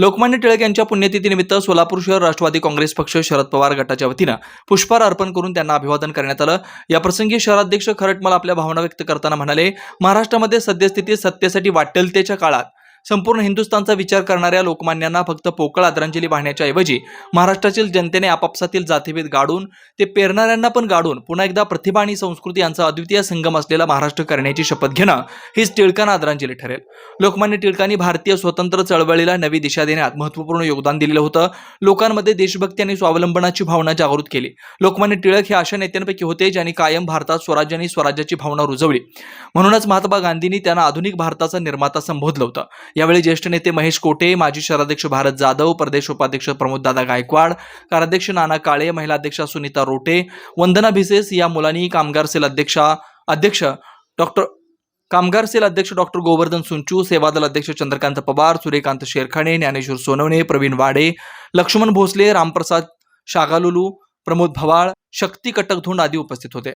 लोकमान्य टिळक यांच्या पुण्यतिथीनिमित्त सोलापूर शहर राष्ट्रवादी काँग्रेस पक्ष शरद पवार गटाच्या वतीनं पुष्पहार अर्पण करून त्यांना अभिवादन करण्यात आलं. याप्रसंगी शहराध्यक्ष खरटमल आपल्या भावना व्यक्त करताना म्हणाले महाराष्ट्रामध्ये सद्यस्थितीत सत्तेसाठी वाटेलतेच्या काळात संपूर्ण हिंदुस्थानचा विचार करणाऱ्या लोकमान्यांना फक्त पोकळ आदरांजली वाहण्याच्या ऐवजी महाराष्ट्रातील जनतेने आपापसातील जातीभेद गाडून ते पेरणाऱ्यांना पण गाडून पुन्हा एकदा प्रतिभा आणि संस्कृती यांचा अद्वितीय संगम असलेला महाराष्ट्र करण्याची शपथ घेणं हीच टिळकांना आदरांजली ठरेल. लोकमान्य टिळकांनी भारतीय स्वतंत्र चळवळीला नवी दिशा देण्यात महत्त्वपूर्ण योगदान दिलेलं होतं. लोकांमध्ये देशभक्ती आणि स्वावलंबनाची भावना जागृत केली. लोकमान्य टिळक हे अशा नेत्यांपैकी होते ज्यांनी कायम भारतात स्वराज्य आणि स्वराज्याची भावना रुजवली. म्हणूनच महात्मा गांधींनी त्यांना आधुनिक भारताचा निर्माता संबोधलं होतं. यावेळी ज्येष्ठ नेते महेश कोटे माजी शहराध्यक्ष भारत जाधव प्रदेश उपाध्यक्ष प्रमोददादा गायकवाड कार्याध्यक्ष नाना काळे महिला अध्यक्षा सुनीता रोटे वंदना भिसेस या मुलांनी कामगार सेल अध्यक्षा अध्यक्ष डॉक्टर कामगार सेल अध्यक्ष डॉक्टर गोवर्धन सुंचू सेवादल अध्यक्ष चंद्रकांत पवार सूर्यकांत शेरखाणे ज्ञानेश्वर सोनवणे प्रवीण वाडे लक्ष्मण भोसले रामप्रसाद शागालुलू प्रमोद भवाळ शक्ती कटकधुंड आदी उपस्थित होते.